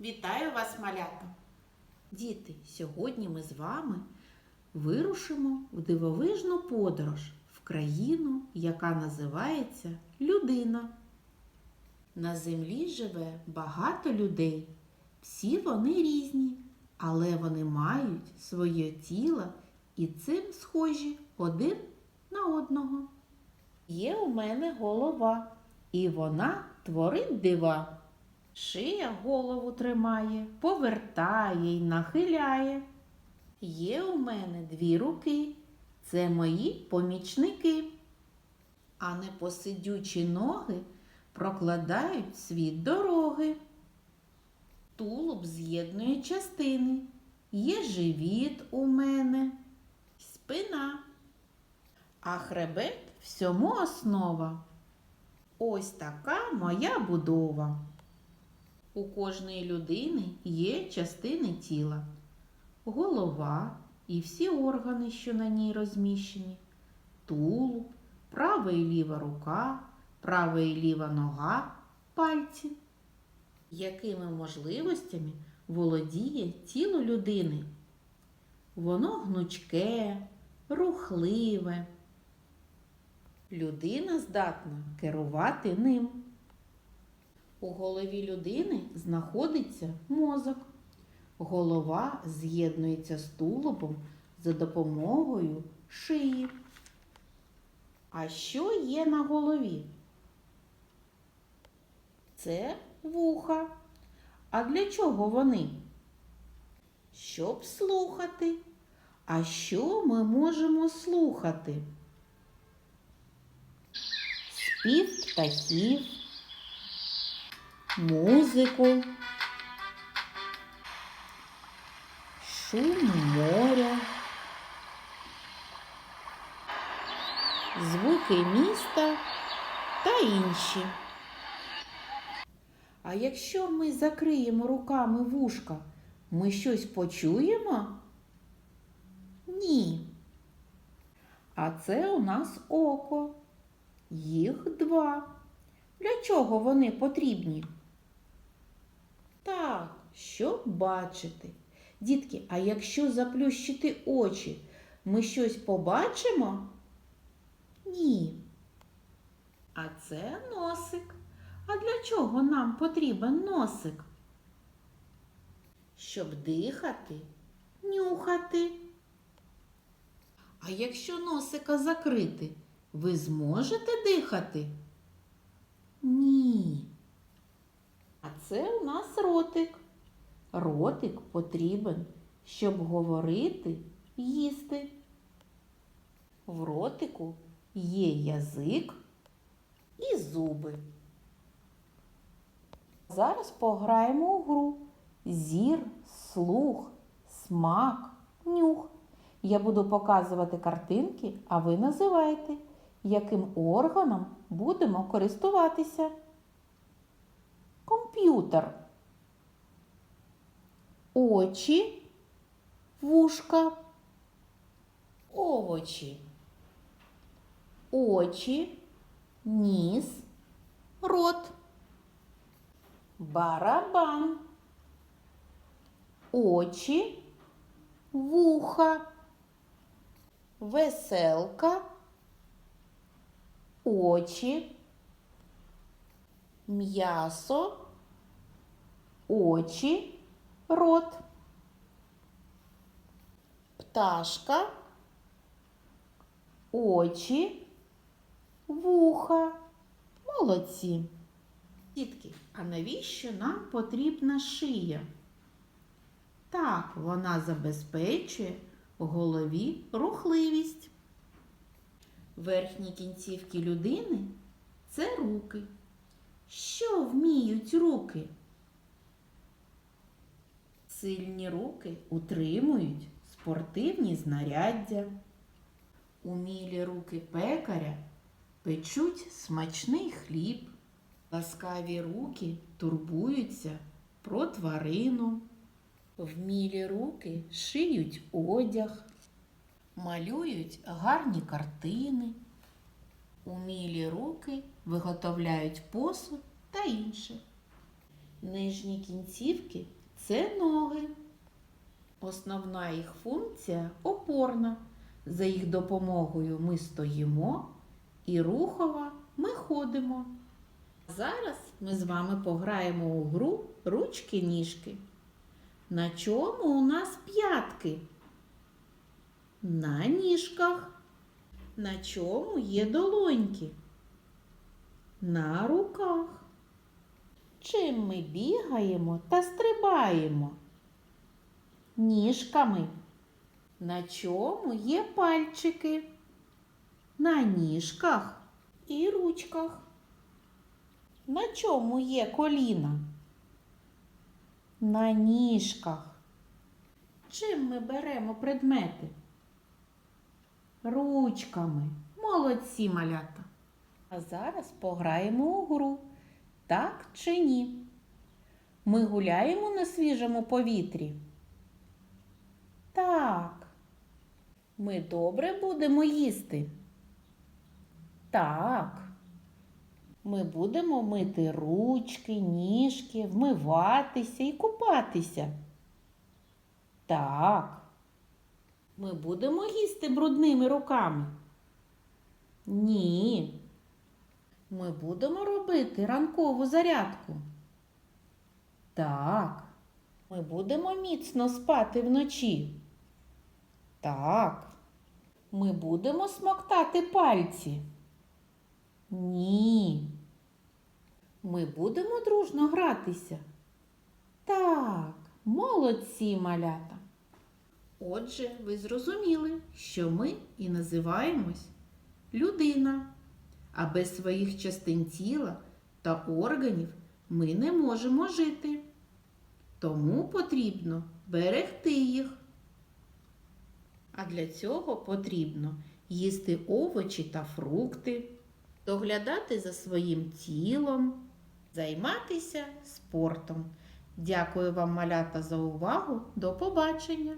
Вітаю вас, малята! Діти, сьогодні ми з вами вирушимо в дивовижну подорож в країну, яка називається Людина. На землі живе багато людей. Всі вони різні, але вони мають своє тіло і цим схожі один на одного. Є у мене голова, і вона творить дива. Шия голову тримає, повертає й нахиляє. Є у мене дві руки, це мої помічники. А непосидючі ноги прокладають світ дороги. Тулуб з'єднує частини. Є живіт у мене, спина. А хребет всьому основа. Ось така моя будова. У кожної людини є частини тіла, голова і всі органи, що на ній розміщені, тулуб, права і ліва рука, права і ліва нога, пальці. Якими можливостями володіє тіло людини? Воно гнучке, рухливе. Людина здатна керувати ним. У голові людини знаходиться мозок. Голова з'єднується з тулубом за допомогою шиї. А що є на голові? Це вуха. А для чого вони? Щоб слухати. А що ми можемо слухати? Спів птахів музику, шум моря, звуки міста та інші. А якщо ми закриємо руками вушка, ми щось почуємо? Ні. А це у нас око. Їх два. Для чого вони потрібні? Так, щоб бачити. Дітки, а якщо заплющити очі, ми щось побачимо? Ні. А це носик. А для чого нам потрібен носик? Щоб дихати, нюхати. А якщо носика закрити, ви зможете дихати? Ні. Це у нас ротик. Ротик потрібен, щоб говорити, їсти. В ротику є язик і зуби. Зараз пограємо у гру. Зір, слух, смак, нюх. Я буду показувати картинки, а ви називайте, яким органом будемо користуватися. Комп'ютер. Очі, вушка, овочі, очі, ніс, рот, барабан, очі, вуха, веселка, очі, м'ясо, Очі, рот, пташка, очі, вуха. Молодці. Дітки, а навіщо нам потрібна шия? Так, вона забезпечує голові рухливість. Верхні кінцівки людини це руки. Що вміють руки? Сильні руки утримують спортивні знаряддя. Умілі руки пекаря печуть смачний хліб. Ласкаві руки турбуються про тварину. Вмілі руки шиють одяг, малюють гарні картини. Умілі руки виготовляють посуд та інше. Нижні кінцівки це ноги. Основна їх функція опорна. За їх допомогою ми стоїмо і рухово ми ходимо. Зараз ми з вами пограємо у гру ручки-ніжки. На чому у нас п'ятки? На ніжках. На чому є долоньки? На руках. Чим ми бігаємо та стрибаємо? Ніжками. На чому є пальчики? На ніжках і ручках. На чому є коліна? На ніжках. Чим ми беремо предмети? Ручками. Молодці малята. А зараз пограємо у гру. Так чи ні? Ми гуляємо на свіжому повітрі. Так. Ми добре будемо їсти. Так. Ми будемо мити ручки, ніжки, вмиватися і купатися. Так. Ми будемо їсти брудними руками. Ні. Ми будемо робити ранкову зарядку. Так. Ми будемо міцно спати вночі. Так. Ми будемо смоктати пальці. Ні. Ми будемо дружно гратися. Так, молодці малята. Отже, ви зрозуміли, що ми і називаємось людина, а без своїх частин тіла та органів ми не можемо жити. Тому потрібно берегти їх. А для цього потрібно їсти овочі та фрукти, доглядати за своїм тілом, займатися спортом. Дякую вам, малята, за увагу. До побачення!